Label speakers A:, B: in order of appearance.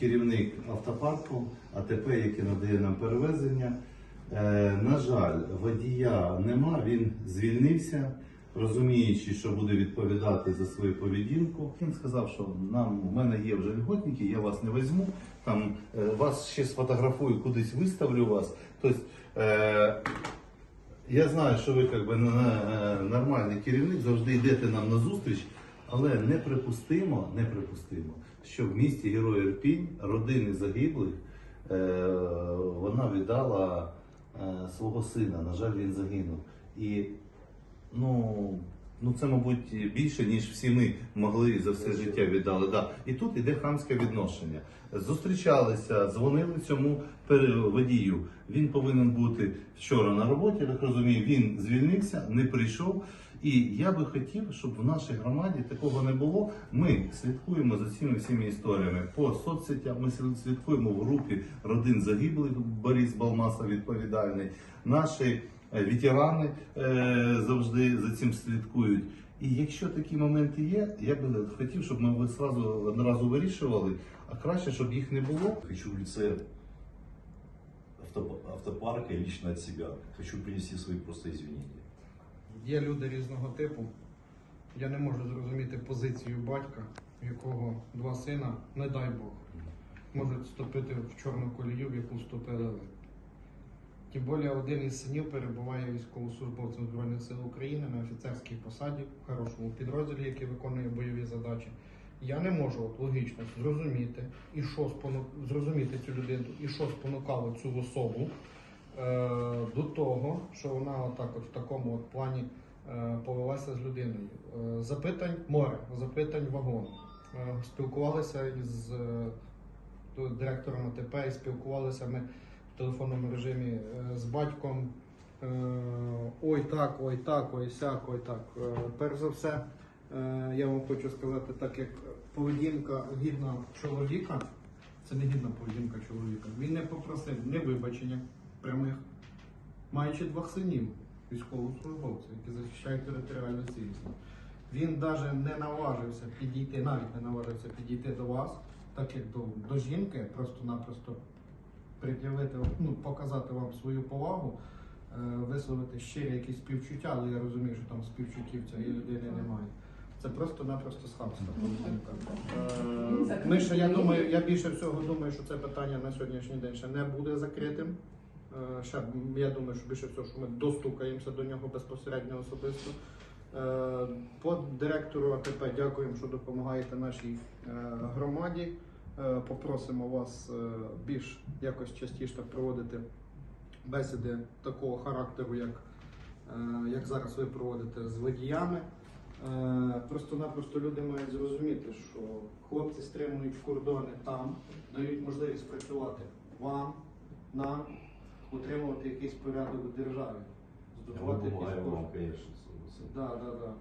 A: керівник автопарку АТП, який надає нам перевезення. Е, на жаль, водія нема, він звільнився, розуміючи, що буде відповідати за свою поведінку. Він сказав, що нам у мене є вже льготники, я вас не візьму. Там е, вас ще сфотографую, кудись виставлю вас. Тобто, е, я знаю, що ви як би, нормальний керівник, завжди йдете нам на зустріч, але неприпустимо, неприпустимо, що в місті Герой Ірпінь родини загиблих е, вона віддала е, свого сина. На жаль, він загинув. І ну, ну це, мабуть, більше, ніж всі ми могли за все життя віддали. Да. І тут іде хамське відношення. Зустрічалися, дзвонили цьому водію. Він повинен бути вчора на роботі, так розумію, він звільнився, не прийшов. І я би хотів, щоб в нашій громаді такого не було. Ми слідкуємо за цими всіми історіями по соцсетях. Ми слідкуємо в групі родин загиблих. Борис Балмаса відповідальний. Наші ветерани е, завжди за цим слідкують. І якщо такі моменти є, я би хотів, щоб ми ви одразу вирішували, а краще, щоб їх не було.
B: Хочу в лице авто- автопарка и лично от себя. Хочу принести свои просто извинения.
C: Є люди різного типу. Я не можу зрозуміти позицію батька, в якого два сина, не дай Бог, можуть вступити в чорну колію, в яку вступили ви. Тим більше один із синів перебуває військовослужбовцем Збройних сил України на офіцерській посаді, в хорошому підрозділі, який виконує бойові задачі. Я не можу от, логічно зрозуміти, і що спону... зрозуміти цю людину, і що спонукало цю особу е, до того, що вона отак от в такому от плані е, повелася з людиною. Е, запитань море, запитань вагон. Е, спілкувалися із е, то- директором АТП і спілкувалися ми телефонному режимі е, з батьком. Е, Ой так, ой так, ой сяк, ой так. Е, Перш за все, я вам хочу сказати, так як поведінка гідна чоловіка, це не гідна поведінка чоловіка. Він не попросив ні вибачення прямих, маючи двох синів, військовослужбовців, які захищають територіальну цілісність. Він навіть не наважився підійти, навіть не наважився підійти до вас, так як до, до жінки, просто-напросто пред'явити, ну, показати вам свою повагу, е, висловити щирі якісь співчуття, але я розумію, що там співчуттів цієї людини немає. Це просто-напросто поведінка. Е, Ми ще, я думаю, я більше всього думаю, що це питання на сьогоднішній день ще не буде закритим. Е, Ще я думаю, що більше всього, що ми достукаємося до нього безпосередньо особисто. Е, По директору АТП дякуємо, що допомагаєте нашій е, громаді. Е, Попросимо вас е, більш якось частіше проводити бесіди такого характеру, як, е, як зараз ви проводите з водіями. Просто-напросто люди мають зрозуміти, що хлопці стримують кордони там, дають можливість працювати вам, нам, утримувати якийсь порядок в державі, здобувати якісь кошти. Да, да, да.